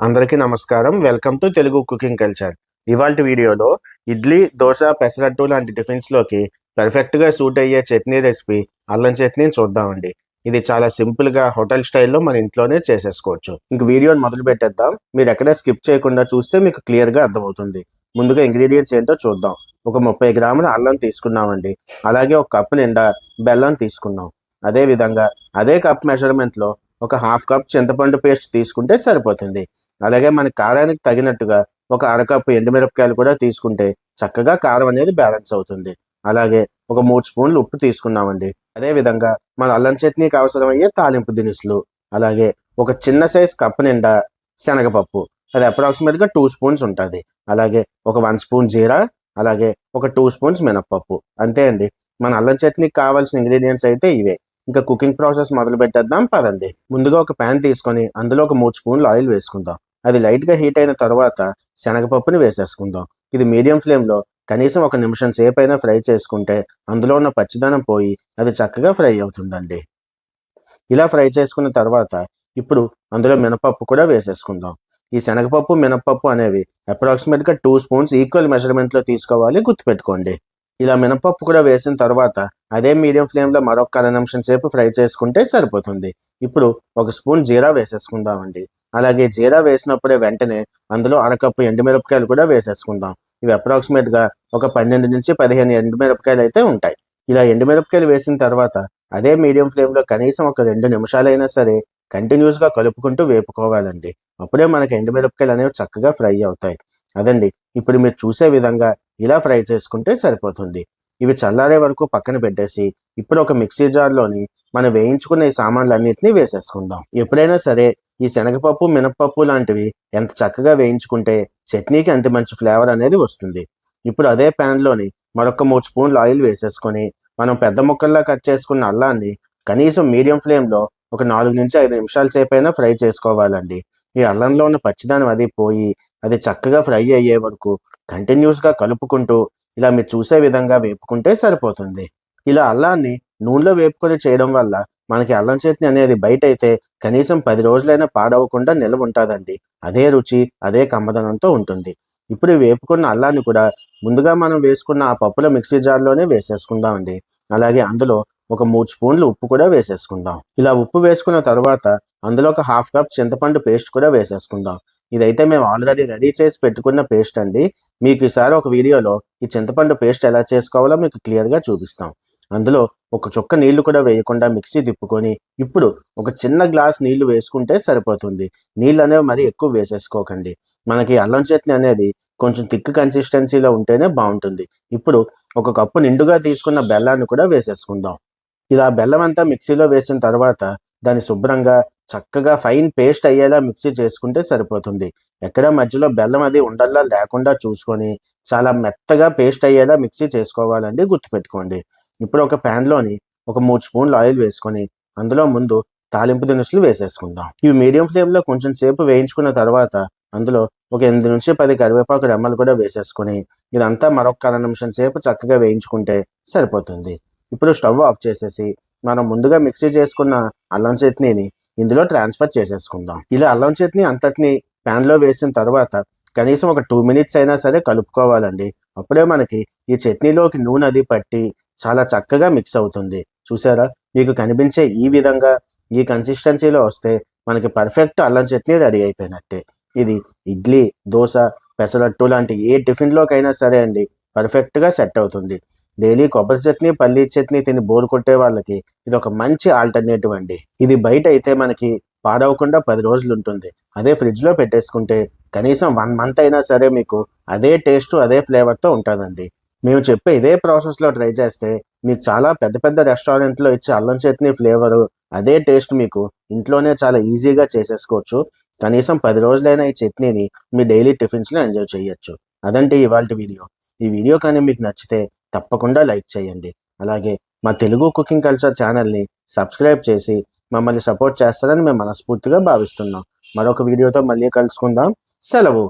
అందరికీ నమస్కారం. Welcome to Telugu cooking culture ఇవాళ వీడియోలో ఇడ్లీ దోశ పెసరట్టు లాంటి టిఫిన్స్లోకి పెర్ఫెక్ట్గా సూట్ అయ్యే చట్నీ రెసిపీ అల్లం చట్నీని చూద్దామండి. ఇది చాలా సింపుల్గా హోటల్ స్టైల్లో మన ఇంట్లోనే చేసేసుకోవచ్చు. ఇంక వీడియోని మొదలు పెట్టేద్దాం. మీరు ఎక్కడ స్కిప్ చేయకుండా చూస్తే మీకు క్లియర్గా అర్థమవుతుంది. ముందుగా ఇంగ్రీడియంట్స్ ఏంటో చూద్దాం. ఒక ముప్పై గ్రాముల అల్లం తీసుకున్నామండి. అలాగే ఒక కప్పు నిండా బెల్లం తీసుకున్నాం. అదే విధంగా అదే కప్ మెజర్మెంట్లో ఒక హాఫ్ కప్ చింతపండు పేస్ట్ తీసుకుంటే సరిపోతుంది. అలాగే మన కారానికి తగినట్టుగా ఒక అరకప్పు ఎండుమిరపకాయలు కూడా తీసుకుంటే చక్కగా కారం అనేది బ్యాలెన్స్ అవుతుంది. అలాగే ఒక మూడు స్పూన్లు ఉప్పు తీసుకున్నామండి. అదే విధంగా మన అల్లం చట్నీకి అవసరమయ్యే తాలింపు దినుసులు అలాగే ఒక చిన్న సైజ్ కప్పు నిండా శనగపప్పు. అది అప్రాక్సిమేట్గా టూ స్పూన్స్ ఉంటుంది. అలాగే ఒక వన్ స్పూన్ జీరా అలాగే ఒక టూ స్పూన్స్ మినప్పప్పు. అంతే అండి. మన అల్లం చట్నీకి కావాల్సిన ఇంగ్రీడియంట్స్ అయితే ఇవే. ఇంకా కుకింగ్ ప్రాసెస్ మొదలు పెట్టేద్దాం పదండి. ముందుగా ఒక ప్యాన్ తీసుకొని అందులో ఒక మూడు స్పూన్లు ఆయిల్ వేసుకుందాం. అది లైట్గా హీట్ అయిన తర్వాత శనగపప్పుని వేసేసుకుందాం. ఇది మీడియం ఫ్లేమ్లో కనీసం ఒక నిమిషం సేపు అయినా ఫ్రై చేసుకుంటే అందులో ఉన్న పచ్చిదనం పోయి అది చక్కగా ఫ్రై అవుతుందండి. ఇలా ఫ్రై చేసుకున్న తర్వాత ఇప్పుడు అందులో మినపప్పు కూడా వేసేసుకుందాం. ఈ శనగపప్పు మినపప్పు అనేవి అప్రాక్సిమేట్గా టూ స్పూన్స్ ఈక్వల్ మెజర్మెంట్లో తీసుకోవాలి గుర్తుపెట్టుకోండి. ఇలా మినపప్పు కూడా వేసిన తర్వాత అదే మీడియం ఫ్లేమ్లో మరొక అర నిమిషం సేపు ఫ్రై చేసుకుంటే సరిపోతుంది. ఇప్పుడు ఒక స్పూన్ జీరా వేసేసుకుందామండి. అలాగే జీరా వేసినప్పుడే వెంటనే అందులో అరకప్పు ఎండుమిరపకాయలు కూడా వేసేసుకుందాం. ఇవి అప్రాక్సిమేట్గా ఒక పన్నెండు నుంచి పదిహేను ఎండుమిరపకాయలు అయితే ఉంటాయి. ఇలా ఎండుమిరపకాయలు వేసిన తర్వాత అదే మీడియం ఫ్లేమ్లో కనీసం ఒక రెండు నిమిషాలైనా సరే కంటిన్యూస్గా కలుపుకుంటూ వేపుకోవాలండి. అప్పుడే మనకి ఎండుమిరపకాయలు అనేవి చక్కగా ఫ్రై అవుతాయి. అదండి ఇప్పుడు మీరు చూసే విధంగా ఇలా ఫ్రై చేసుకుంటే సరిపోతుంది. ఇవి చల్లారే వరకు పక్కన పెట్టేసి ఇప్పుడు ఒక మిక్సీ జార్లోని మనం వేయించుకున్న ఈ సామాన్లన్నింటినీ వేసేసుకుందాం. ఎప్పుడైనా సరే ఈ శనగపప్పు మినపప్పు లాంటివి ఎంత చక్కగా వేయించుకుంటే చట్నీకి అంత మంచి ఫ్లేవర్ అనేది వస్తుంది. ఇప్పుడు అదే ప్యాన్లోని మరొక మూడు స్పూన్లు ఆయిల్ వేసేసుకొని మనం పెద్ద ముక్కల్లా కట్ చేసుకున్న అల్లాన్ని కనీసం మీడియం ఫ్లేమ్లో ఒక నాలుగు నుంచి ఐదు నిమిషాల సేపు అయినా ఫ్రై చేసుకోవాలండి. ఈ అల్లంలో ఉన్న పచ్చిదానం అది పోయి అది చక్కగా ఫ్రై అయ్యే వరకు కంటిన్యూస్గా కలుపుకుంటూ ఇలా మీరు చూసే విధంగా వేపుకుంటే సరిపోతుంది. ఇలా అల్లాన్ని నూనెలో వేపుకొని చేయడం వల్ల మనకి అల్లం చట్నీ అనేది బయట అయితే కనీసం పది రోజులైనా పాడవకుండా నిల్వ ఉంటుందండి. అదే రుచి అదే కమ్మదనంతో ఉంటుంది. ఇప్పుడు వేపుకున్న అల్లాన్ని కూడా ముందుగా మనం వేసుకున్న ఆ పప్పుల మిక్సీ జార్లోనే వేసేసుకుందామండి. అలాగే అందులో ఒక మూడు స్పూన్లు ఉప్పు కూడా వేసేసుకుందాం. ఇలా ఉప్పు వేసుకున్న తర్వాత అందులో ఒక హాఫ్ కప్ చింతపండు పేస్ట్ కూడా వేసేసుకుందాం. ఇదైతే మేము ఆల్రెడీ రెడీ చేసి పెట్టుకున్న పేస్ట్ అండి. మీకు ఈసారి ఒక వీడియోలో ఈ చింతపండు పేస్ట్ ఎలా చేసుకోవాలో మీకు క్లియర్గా చూపిస్తాం. అందులో ఒక చుక్క నీళ్ళు కూడా వేయకుండా మిక్సీ తిప్పుకొని ఇప్పుడు ఒక చిన్న గ్లాస్ నీళ్ళు వేసుకుంటే సరిపోతుంది. నీళ్ళు అనేవి మరి ఎక్కువ వేసేసుకోకండి. మనకి అల్లం చట్నీ అనేది కొంచెం థిక్ కన్సిస్టెన్సీలో ఉంటేనే బాగుంటుంది. ఇప్పుడు ఒక కప్పు నిండుగా తీసుకున్న బెల్లాన్ని కూడా వేసేసుకుందాం. ఇలా బెల్లం అంతా మిక్సీలో వేసిన తర్వాత దాన్ని శుభ్రంగా చక్కగా ఫైన్ పేస్ట్ అయ్యేలా మిక్సీ చేసుకుంటే సరిపోతుంది. ఎక్కడ మధ్యలో బెల్లం అది ఉండల్లా లేకుండా చూసుకొని చాలా మెత్తగా పేస్ట్ అయ్యేలా మిక్సీ చేసుకోవాలండి గుర్తుపెట్టుకోండి. ఇప్పుడు ఒక ప్యాన్లోని ఒక మూడు స్పూన్లు ఆయిల్ వేసుకొని అందులో ముందు తాలింపు దినుసులు వేసేసుకుందాం. ఇవి మీడియం ఫ్లేమ్లో కొంచెం సేపు వేయించుకున్న తర్వాత అందులో ఒక ఎనిమిది నుంచి పది కరివేపాకు రెమ్మలు కూడా వేసేసుకొని ఇదంతా మరొక అర నిమిషం సేపు చక్కగా వేయించుకుంటే సరిపోతుంది. ఇప్పుడు స్టవ్ ఆఫ్ చేసేసి మనం ముందుగా మిక్సీ చేసుకున్న అల్లం చట్నీని ఇందులో ట్రాన్స్ఫర్ చేసేసుకుందాం. ఇలా అల్లం చట్నీ అంతటిని ప్యాన్లో వేసిన తర్వాత కనీసం ఒక టూ మినిట్స్ అయినా సరే కలుపుకోవాలండి. అప్పుడే మనకి ఈ చట్నీలోకి నూనె అది పట్టి చాలా చక్కగా మిక్స్ అవుతుంది. చూసారా? మీకు కనిపించే ఈ విధంగా ఈ కన్సిస్టెన్సీలో వస్తే మనకి పర్ఫెక్ట్ అల్లం చట్నీ రెడీ అయిపోయినట్టే. ఇది ఇడ్లీ దోశ పెసరట్టు లాంటి ఏ టిఫిన్లోకైనా సరే అండి పర్ఫెక్ట్గా సెట్ అవుతుంది. డైలీ కొబ్బరి చట్నీ పల్లీ చట్నీ తిని బోరు కొట్టే వాళ్ళకి ఇది ఒక మంచి ఆల్టర్నేటివ్ అండి. ఇది బయట అయితే మనకి పాడవకుండా పది రోజులు ఉంటుంది. అదే ఫ్రిడ్జ్లో పెట్టేసుకుంటే కనీసం వన్ మంత్ అయినా సరే మీకు అదే టేస్ట్ అదే ఫ్లేవర్తో ఉంటుందండి. మేము చెప్పే ఇదే ప్రాసెస్లో ట్రై చేస్తే మీకు చాలా పెద్ద పెద్ద రెస్టారెంట్లో ఇచ్చే అల్లం చట్నీ ఫ్లేవరు అదే టేస్ట్ మీకు ఇంట్లోనే చాలా ఈజీగా చేసేసుకోవచ్చు. కనీసం పది రోజులైనా ఈ చట్నీని మీ డైలీ టిఫిన్స్లో ఎంజాయ్ చేయొచ్చు. అదంటే ఇవాళ వీడియో. ఈ వీడియో కానీ మీకు నచ్చితే తప్పకుండా లైక్ చేయండి. అలాగే మా తెలుగు కుకింగ్ కల్చర్ ఛానల్ని సబ్స్క్రైబ్ చేసి మమ్మల్ని సపోర్ట్ చేస్తారని మేము మనస్ఫూర్తిగా భావిస్తున్నాం. మరొక వీడియోతో మళ్ళీ కలుసుకుందాం. సెలవు.